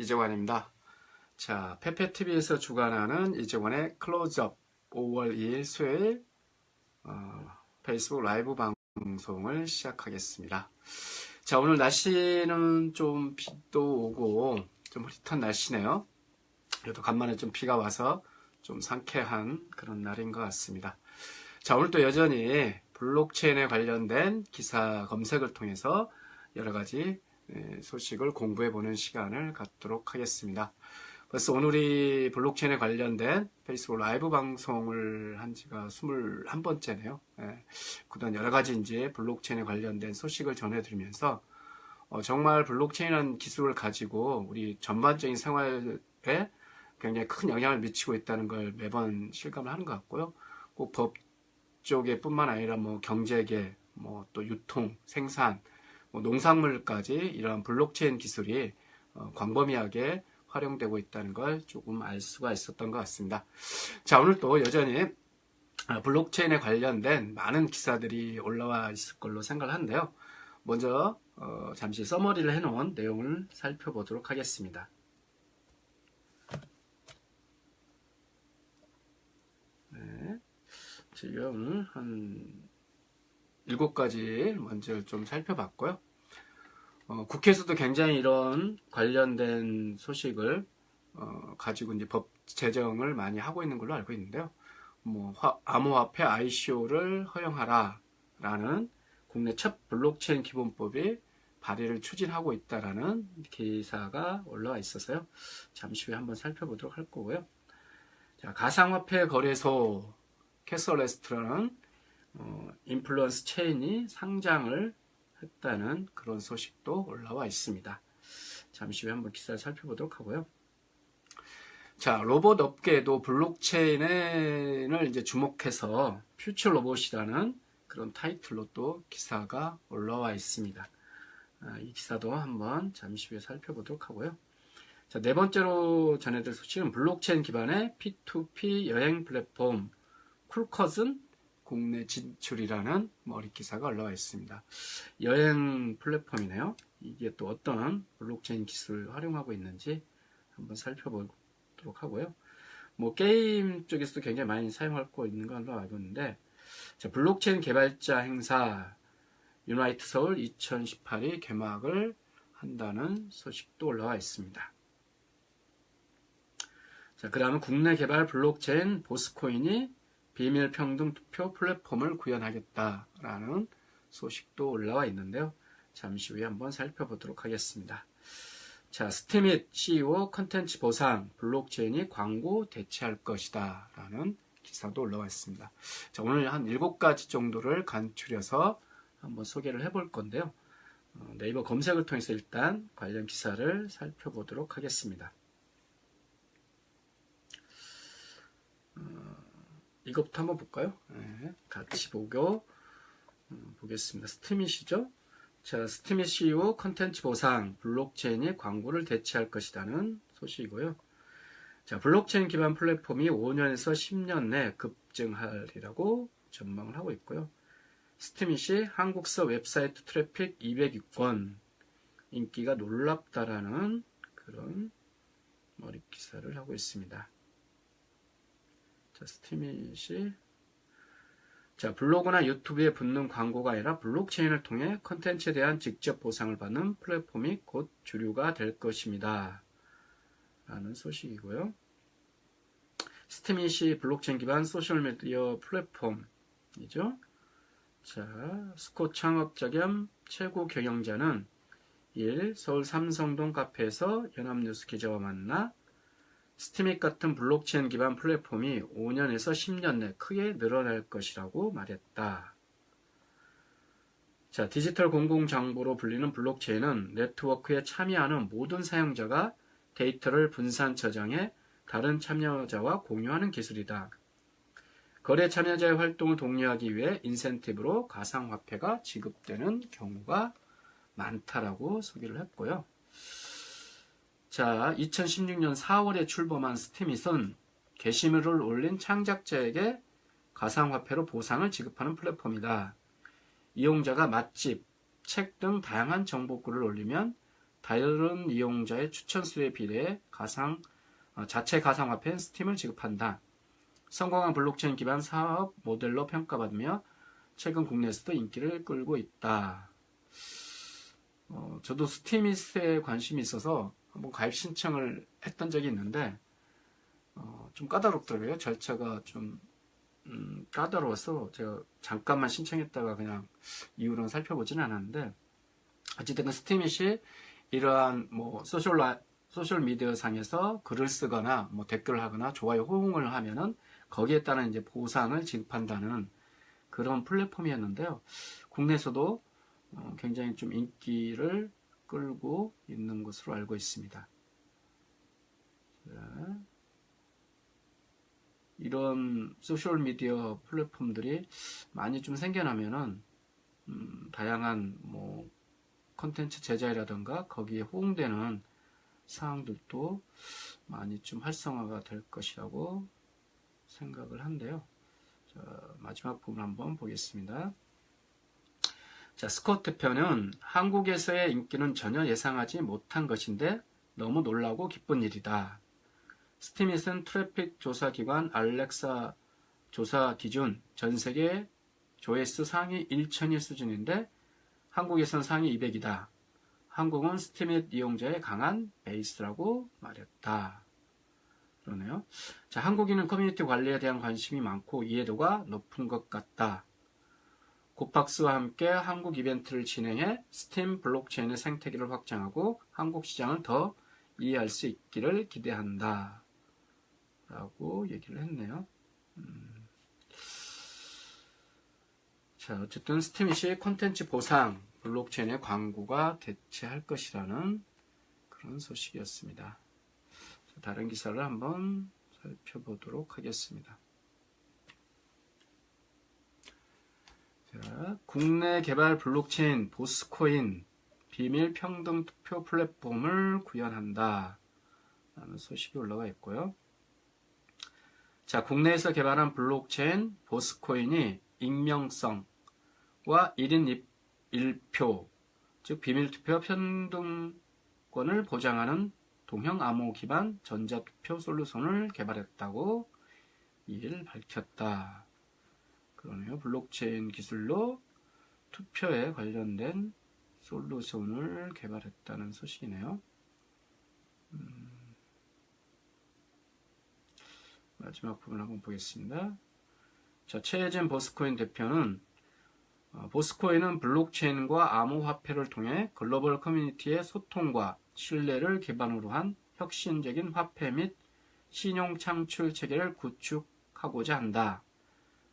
이재관입니다. 자, 페페TV에서 주관하는 이재관의 클로즈업 5월 2일 수요일 어, 페이스북 라이브 방송을 시작하겠습니다. 자, 오늘 날씨는 좀 비도 오고 좀 흐릿한 날씨네요. 그래도 간만에 좀 비가 와서 좀 상쾌한 그런 날인 것 같습니다. 자, 오늘 또 여전히 블록체인에 관련된 기사 검색을 통해서 여러 가지 예, 소식을 공부해 보는 시간을 갖도록 하겠습니다. 벌써 오늘이 블록체인에 관련된 페이스북 라이브 방송을 한 지가 21번째네요. 예, 그동안 여러 가지 이제 블록체인에 관련된 소식을 전해드리면서 어, 정말 블록체인이라는 기술을 가지고 우리 전반적인 생활에 굉장히 큰 영향을 미치고 있다는 걸 매번 실감을 하는 것 같고요. 꼭 법 쪽에 뿐만 아니라 뭐 경제계, 뭐 또 유통, 생산, 뭐 농산물까지 이러한 블록체인 기술이 어, 광범위하게 활용되고 있다는 걸 조금 알 수가 있었던 것 같습니다. 자, 오늘 또 여전히 아, 블록체인에 관련된 많은 기사들이 올라와 있을 걸로 생각을 하는데요. 먼저 어, 잠시 서머리를 해놓은 내용을 살펴보도록 하겠습니다. 네, 지금 한 일곱 가지 먼저 좀 살펴봤고요. 어, 국회에서도 굉장히 이런 관련된 소식을 어, 가지고 이제 법 제정을 많이 하고 있는 걸로 알고 있는데요. 뭐 화- 암호화폐 ICO를 허용하라라는 국내 첫 블록체인 기본법이 발의를 추진하고 있다라는 기사가 올라와 있어서요. 잠시 후에 한번 살펴보도록 할 거고요. 자, 가상화폐 거래소 캐서레스트라는 어, 인플루언스 체인이 상장을 했다는 그런 소식도 올라와 있습니다. 잠시 후에 한번 기사를 살펴보도록 하고요. 자, 로봇 업계에도 블록체인을 이제 주목해서 퓨처 로봇이라는 그런 타이틀로 또 기사가 올라와 있습니다. 아, 이 기사도 한번 잠시 후에 살펴보도록 하고요. 자, 네 번째로 전해드릴 소식은 블록체인 기반의 P2P 여행 플랫폼 쿨컷은 국내 진출이라는 머리 기사가 올라와 있습니다. 여행 플랫폼이네요. 이게 또 어떤 블록체인 기술을 활용하고 있는지 한번 살펴보도록 하고요. 뭐 게임 쪽에서도 굉장히 많이 사용하고 있는 걸로 알고 있는데 자, 블록체인 개발자 행사 유나이트 서울 2018이 개막을 한다는 소식도 올라와 있습니다. 자, 그 다음은 국내 개발 블록체인 보스코인이 비밀 평등 투표 플랫폼을 구현하겠다라는 소식도 올라와 있는데요. 잠시 후에 한번 살펴보도록 하겠습니다. 자, 스티밋 CEO 컨텐츠 보상 블록체인이 광고 대체할 것이다 라는 기사도 올라와 있습니다. 자, 오늘 한 7가지 정도를 간추려서 한번 소개를 해볼 건데요. 어, 네이버 검색을 통해서 일단 관련 기사를 살펴보도록 하겠습니다. 이것부터 한번 볼까요? 네, 같이 보고 음, 보겠습니다. 스티밋이죠? 자, 스티밋 CEO 컨텐츠 보상 블록체인이 광고를 대체할 것이라는 소식이고요. 자, 블록체인 기반 플랫폼이 5년에서 10년 내 급증하리라고 전망을 하고 있고요. 스티밋이 한국서 웹사이트 트래픽 206건 인기가 놀랍다라는 그런 머리 기사를 하고 있습니다. 자, 스티밋이 자, 블로그나 유튜브에 붙는 광고가 아니라 블록체인을 통해 컨텐츠에 대한 직접 보상을 받는 플랫폼이 곧 주류가 될 것입니다. 라는 소식이고요. 스티밋이 블록체인 기반 소셜미디어 플랫폼이죠. 자, 스코 창업자 겸 최고 경영자는 1. 서울 삼성동 카페에서 연합뉴스 기자와 만나 스티밋 같은 블록체인 기반 플랫폼이 5년에서 10년 내 크게 늘어날 것이라고 말했다. 자, 디지털 공공정보로 불리는 블록체인은 네트워크에 참여하는 모든 사용자가 데이터를 분산 저장해 다른 참여자와 공유하는 기술이다. 거래 참여자의 활동을 독려하기 위해 인센티브로 가상화폐가 지급되는 경우가 많다라고 소개를 했고요. 자, 2016년 4월에 출범한 스티밋은 게시물을 올린 창작자에게 가상화폐로 보상을 지급하는 플랫폼이다. 이용자가 맛집, 책 등 다양한 정보글을 올리면 다른 이용자의 추천 수에 비례해 가상 어, 자체 가상화폐인 스팀을 지급한다. 성공한 블록체인 기반 사업 모델로 평가받으며 최근 국내에서도 인기를 끌고 있다. 어, 저도 스팀이스트에 관심이 있어서 한번 가입 신청을 했던 적이 있는데 어, 좀 까다롭더라고요. 절차가 좀 음, 까다로워서 제가 잠깐만 신청했다가 그냥 이후로는 살펴보지는 않았는데 어쨌든 그 스팀잇이 이러한 뭐 소셜 라- 소셜 미디어 상에서 글을 쓰거나 뭐 댓글을 하거나 좋아요 호응을 하면은 거기에 따른 이제 보상을 지급한다는 그런 플랫폼이었는데요. 국내에서도 어, 굉장히 좀 인기를 끌고 있는 것으로 알고 있습니다. 자, 이런 소셜 미디어 플랫폼들이 많이 좀 생겨나면은 음, 다양한 뭐 컨텐츠 제작이라든가 거기에 호응되는 사항들도 많이 좀 활성화가 될 것이라고 생각을 한데요. 자, 마지막 부분 한번 보겠습니다. 자, 스코트 편은 한국에서의 인기는 전혀 예상하지 못한 것인데 너무 놀라고 기쁜 일이다. 스티밋은 트래픽 조사 기관 알렉사 조사 기준 전 세계 조회수 상위 1천위 수준인데 한국에선 상위 200이다. 한국은 스티밋 이용자의 강한 베이스라고 말했다. 그러네요. 자, 한국인은 커뮤니티 관리에 대한 관심이 많고 이해도가 높은 것 같다. 고팍스와 함께 한국 이벤트를 진행해 스팀 블록체인의 생태계를 확장하고 한국 시장을 더 이해할 수 있기를 기대한다. 라고 얘기를 했네요. 음. 자, 어쨌든 스팀잇이 콘텐츠 보상, 블록체인의 광고가 대체할 것이라는 그런 소식이었습니다. 자, 다른 기사를 한번 살펴보도록 하겠습니다. 자, 국내 개발 블록체인 보스코인 비밀 평등 투표 플랫폼을 구현한다. 라는 소식이 올라와 있고요. 자, 국내에서 개발한 블록체인 보스코인이 익명성과 1인 1표, 즉 비밀투표 평등권을 보장하는 동형 암호 기반 전자투표 솔루션을 개발했다고 이를 밝혔다. 그러네요. 블록체인 기술로 투표에 관련된 솔루션을 개발했다는 소식이네요. 음, 마지막 부분 한번 보겠습니다. 자, 최혜진 보스코인 대표는 어, 보스코인은 블록체인과 암호화폐를 통해 글로벌 커뮤니티의 소통과 신뢰를 기반으로 한 혁신적인 화폐 및 신용 창출 체계를 구축하고자 한다.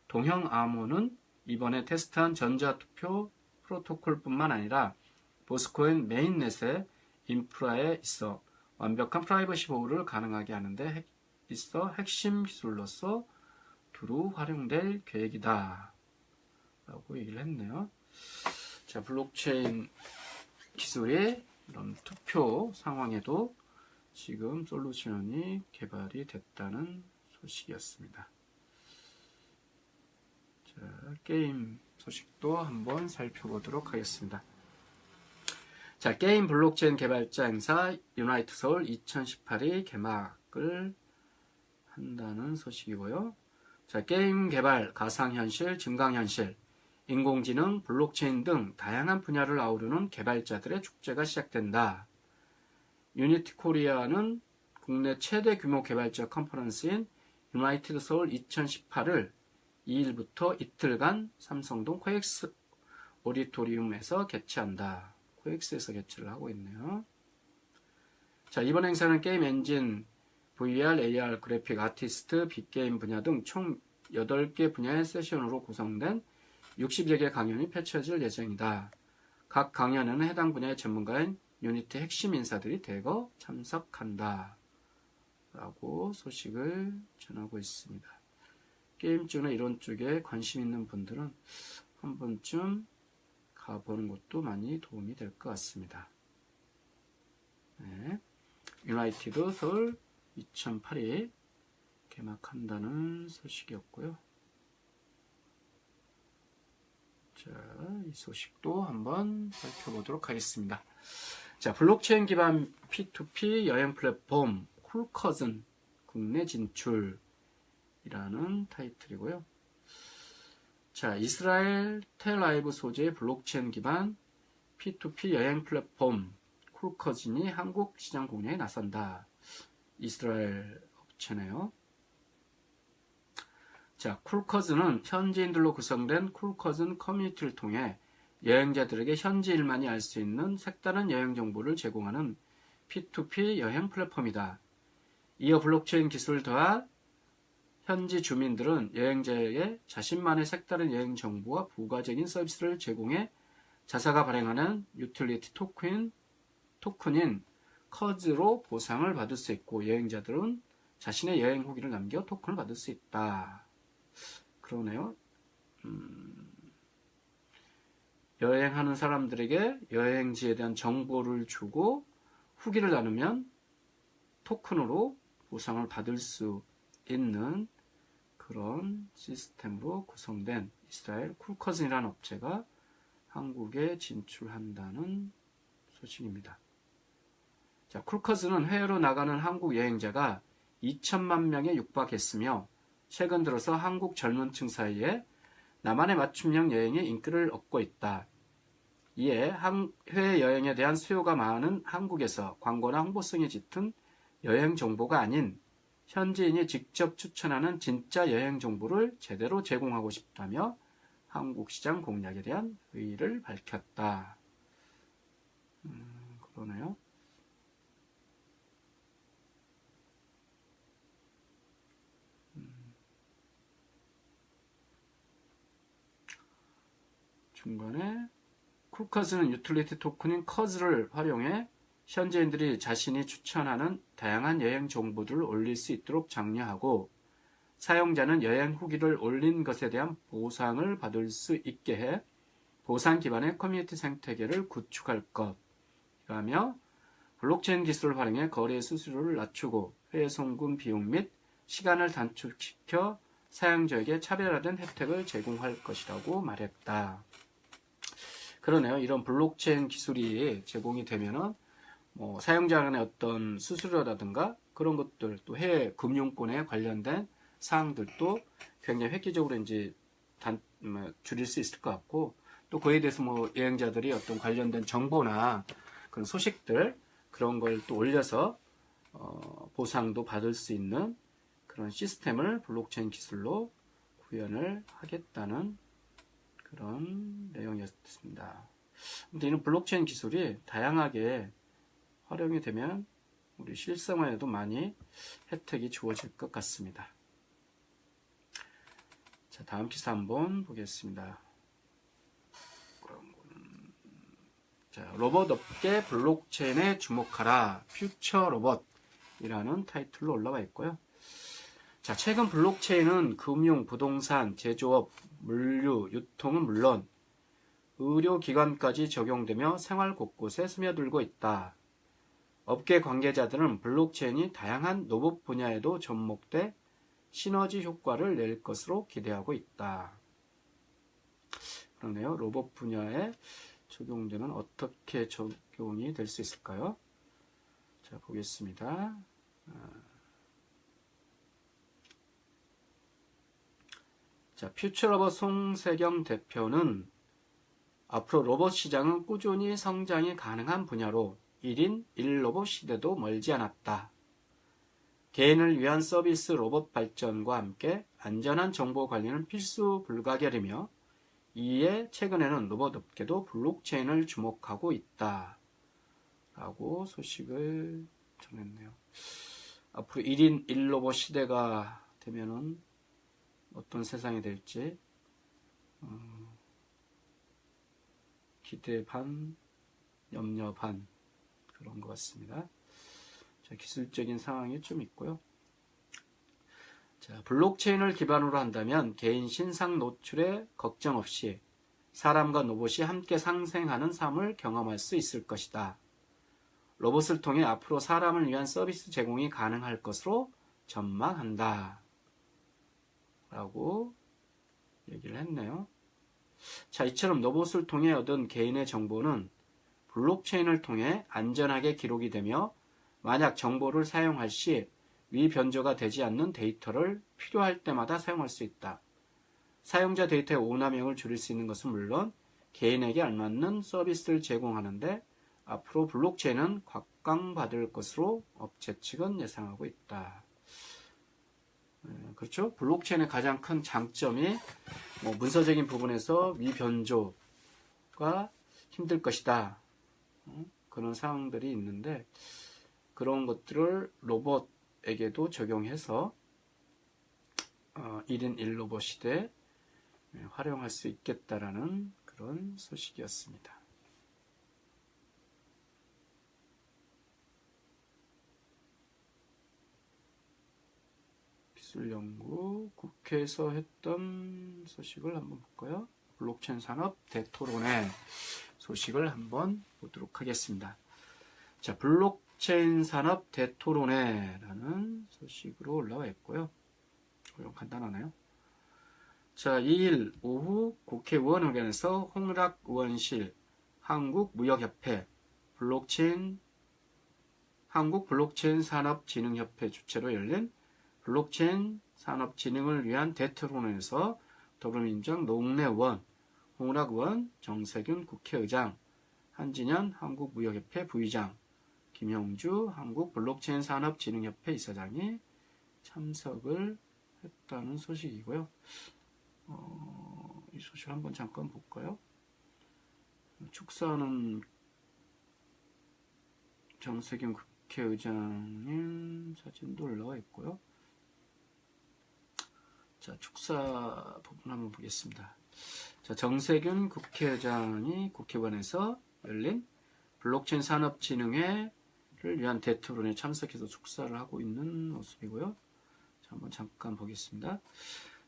동형 암호는 이번에 테스트한 전자투표 프로토콜뿐만 아니라 보스코인 메인넷의 인프라에 있어 완벽한 프라이버시 보호를 가능하게 하는데 핵- 있어 핵심 기술로서 두루 활용될 계획이다. 라고 얘기를 했네요. 자, 블록체인 기술의 이런 투표 상황에도 지금 솔루션이 개발이 됐다는 소식이었습니다. 자, 게임 소식도 한번 살펴보도록 하겠습니다. 자, 게임 블록체인 개발자 행사 유나이트 서울 2018이 개막을 한다는 소식이고요. 자, 게임 개발, 가상현실, 증강현실, 인공지능, 블록체인 등 다양한 분야를 아우르는 개발자들의 축제가 시작된다. 유니티 코리아는 국내 최대 규모 개발자 컨퍼런스인 유나이티드 서울 2018을 2일부터 이틀간 삼성동 코엑스 오디토리움에서 개최한다. 코엑스에서 개최를 하고 있네요. 자, 이번 행사는 게임 엔진, VR, AR, 그래픽, 아티스트, 빅게임 분야 등 총 8개 분야의 세션으로 구성된 60여 개 강연이 펼쳐질 예정이다. 각 강연에는 해당 분야의 전문가인 유니티 핵심 인사들이 대거 참석한다. 라고 소식을 전하고 있습니다. 게임 쪽이나 이런 쪽에 관심 있는 분들은 한 번쯤 가보는 것도 많이 도움이 될 것 같습니다. 네. 유나이티드 서울 2008이 개막한다는 소식이었고요. 자, 이 소식도 한번 살펴보도록 하겠습니다. 자, 블록체인 기반 P2P 여행 플랫폼 쿨커즌 국내 진출 이라는 타이틀이고요. 자, 이스라엘 텔라이브 소재의 블록체인 기반 P2P 여행 플랫폼 쿨커즌이 한국 시장 공략에 나선다. 이스라엘 업체네요. 자, 쿨커즈는 현지인들로 구성된 쿨커즌 커뮤니티를 통해 여행자들에게 현지인만이 알 수 있는 색다른 여행 정보를 제공하는 P2P 여행 플랫폼이다. 이어 블록체인 기술을 더한 현지 주민들은 여행자에게 자신만의 색다른 여행 정보와 부가적인 서비스를 제공해 자사가 발행하는 유틸리티 토큰, 토큰인 커즈로 보상을 받을 수 있고 여행자들은 자신의 여행 후기를 남겨 토큰을 받을 수 있다. 그러네요. 음, 여행하는 사람들에게 여행지에 대한 정보를 주고 후기를 나누면 토큰으로 보상을 받을 수 있는 그런 시스템으로 구성된 이스라엘 쿨커즌이라는 업체가 한국에 진출한다는 소식입니다. 자, 쿨커즈는 해외로 나가는 한국 여행자가 2천만 명에 육박했으며 최근 들어서 한국 젊은 층 사이에 나만의 맞춤형 여행의 인기를 얻고 있다. 이에 해외 여행에 대한 수요가 많은 한국에서 광고나 홍보성이 짙은 여행 정보가 아닌 현지인이 직접 추천하는 진짜 여행 정보를 제대로 제공하고 싶다며 한국 시장 공략에 대한 의의를 밝혔다. 음, 그러네요. 중간에 쿨커즈는 유틸리티 토큰인 커즈를 활용해 현지인들이 자신이 추천하는 다양한 여행 정보들을 올릴 수 있도록 장려하고 사용자는 여행 후기를 올린 것에 대한 보상을 받을 수 있게 해 보상 기반의 커뮤니티 생태계를 구축할 것이라며 블록체인 기술을 활용해 거래 수수료를 낮추고 회송금 비용 및 시간을 단축시켜 사용자에게 차별화된 혜택을 제공할 것이라고 말했다. 그러네요. 이런 블록체인 기술이 제공이 되면은 뭐 사용자 간의 어떤 수수료라든가 그런 것들 또 해외 금융권에 관련된 사항들도 굉장히 획기적으로 이제 단, 뭐 줄일 수 있을 것 같고 또 그에 대해서 뭐 여행자들이 어떤 관련된 정보나 그런 소식들 그런 걸 또 올려서 어, 보상도 받을 수 있는 그런 시스템을 블록체인 기술로 구현을 하겠다는 그런 내용이었습니다. 근데 이런 블록체인 기술이 다양하게 활용이 되면 우리 실생활에도 많이 혜택이 주어질 것 같습니다. 자, 다음 기사 한번 보겠습니다. 자, 로봇 업계 블록체인에 주목하라. 퓨처 로봇이라는 타이틀로 올라와 있고요. 자, 최근 블록체인은 금융, 부동산, 제조업, 물류, 유통은 물론 의료기관까지 적용되며 생활 곳곳에 스며들고 있다. 업계 관계자들은 블록체인이 다양한 로봇 분야에도 접목돼 시너지 효과를 낼 것으로 기대하고 있다. 그러네요. 로봇 분야에 적용되면 어떻게 적용이 될 수 있을까요? 자, 보겠습니다. 자, 퓨처로봇 송세경 대표는 앞으로 로봇 시장은 꾸준히 성장이 가능한 분야로 1인 1로봇 시대도 멀지 않았다. 개인을 위한 서비스 로봇 발전과 함께 안전한 정보 관리는 필수 불가결이며 이에 최근에는 로봇 업계도 블록체인을 주목하고 있다. 라고 소식을 전했네요. 앞으로 1인 1로봇 시대가 되면은 어떤 세상이 될지 어, 기대 반, 염려 반 그런 것 같습니다. 자, 기술적인 상황이 좀 있고요. 자, 블록체인을 기반으로 한다면 개인 신상 노출에 걱정 없이 사람과 로봇이 함께 상생하는 삶을 경험할 수 있을 것이다. 로봇을 통해 앞으로 사람을 위한 서비스 제공이 가능할 것으로 전망한다. 라고 얘기를 했네요. 자, 이처럼 로봇을 통해 얻은 개인의 정보는 블록체인을 통해 안전하게 기록이 되며 만약 정보를 사용할 시 위변조가 되지 않는 데이터를 필요할 때마다 사용할 수 있다. 사용자 데이터의 오남용을 줄일 수 있는 것은 물론 개인에게 알맞는 서비스를 제공하는데 앞으로 블록체인은 곽강받을 것으로 업체 측은 예상하고 있다. 예, 그렇죠? 블록체인의 가장 큰 장점이 뭐 문서적인 부분에서 미변조가 힘들 것이다. 어? 그런 상황들이 있는데 그런 것들을 로봇에게도 적용해서 어, 1인 1로봇 시대에 예, 활용할 수 있겠다라는 그런 소식이었습니다. 기술연구 국회에서 했던 소식을 한번 볼까요? 블록체인 산업 대토론회 소식을 한번 보도록 하겠습니다. 자, 블록체인 산업 대토론회라는 소식으로 올라와 있고요. 좀 간단하네요. 자, 2일 오후 국회의원회관에서 홍락 의원실 한국무역협회 블록체인 한국 블록체인 산업진흥협회 주최로 열린 블록체인 산업 진흥을 위한 대토론에서 더불어민주당 노웅래 의원, 홍락 의원, 정세균 국회의장, 한진현 한국무역협회 부의장, 김형주 한국 블록체인 산업진흥협회 이사장이 참석을 했다는 소식이고요. 어, 이 소식 한번 잠깐 볼까요? 축사는 정세균 국회의장님 사진도 올라와 있고요. 자, 축사 부분 한번 보겠습니다. 자, 정세균 국회의장이 국회관에서 열린 블록체인 산업진흥회를 위한 대토론에 참석해서 축사를 하고 있는 모습이고요. 자, 한번 잠깐 보겠습니다.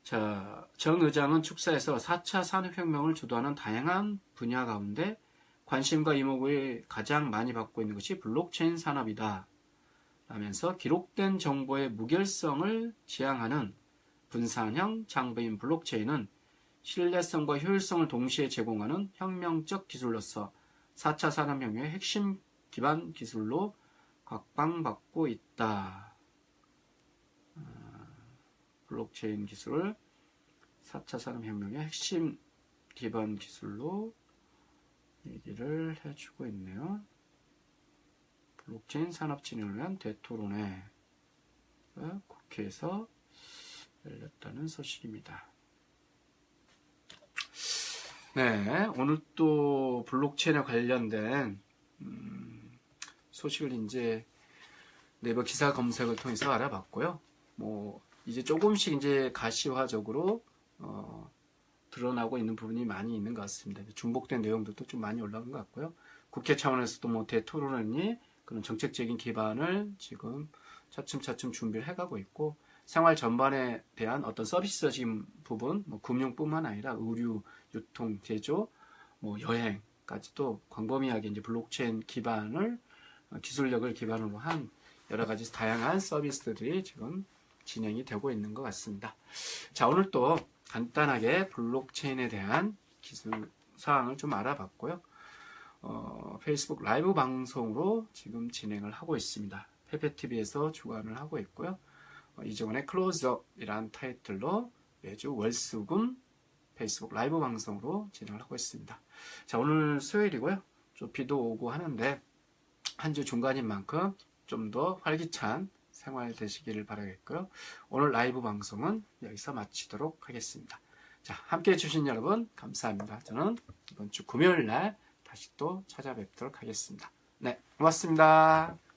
자, 정 의장은 축사에서 4차 산업혁명을 주도하는 다양한 분야 가운데 관심과 이목을 가장 많이 받고 있는 것이 블록체인 산업이다. 라면서 기록된 정보의 무결성을 지향하는 분산형 장부인 블록체인은 신뢰성과 효율성을 동시에 제공하는 혁명적 기술로서 4차 산업혁명의 핵심 기반 기술로 각광받고 있다. 아, 블록체인 기술을 4차 산업혁명의 핵심 기반 기술로 얘기를 해주고 있네요. 블록체인 산업 진흥을 위한 대토론회 국회에서 열렸다는 소식입니다. 네, 오늘 또 블록체인에 관련된 음, 소식을 이제 네이버 기사 검색을 통해서 알아봤고요. 뭐 이제 조금씩 이제 가시화적으로 어, 드러나고 있는 부분이 많이 있는 것 같습니다. 중복된 내용들도 좀 많이 올라온 것 같고요. 국회 차원에서도 뭐 대토론이 그런 정책적인 기반을 지금 차츰차츰 준비를 해가고 있고 생활 전반에 대한 어떤 서비스적인 부분, 뭐 금융뿐만 아니라 의류, 유통, 제조, 뭐 여행까지도 광범위하게 이제 블록체인 기반을 어, 기술력을 기반으로 한 여러 가지 다양한 서비스들이 지금 진행이 되고 있는 것 같습니다. 자, 오늘 또 간단하게 블록체인에 대한 기술 사항을 좀 알아봤고요. 어, 페이스북 라이브 방송으로 지금 진행을 하고 있습니다. 페페TV에서 주관을 하고 있고요. 어, 이종원의 클로즈업이란 타이틀로 매주 월수금 페이스북 라이브 방송으로 진행을 하고 있습니다. 자, 오늘 수요일이고요. 좀 비도 오고 하는데 한 주 중간인 만큼 좀 더 활기찬 생활 되시기를 바라겠고요. 오늘 라이브 방송은 여기서 마치도록 하겠습니다. 자, 함께 해주신 여러분 감사합니다. 저는 이번 주 금요일 날 다시 또 찾아뵙도록 하겠습니다. 네, 고맙습니다.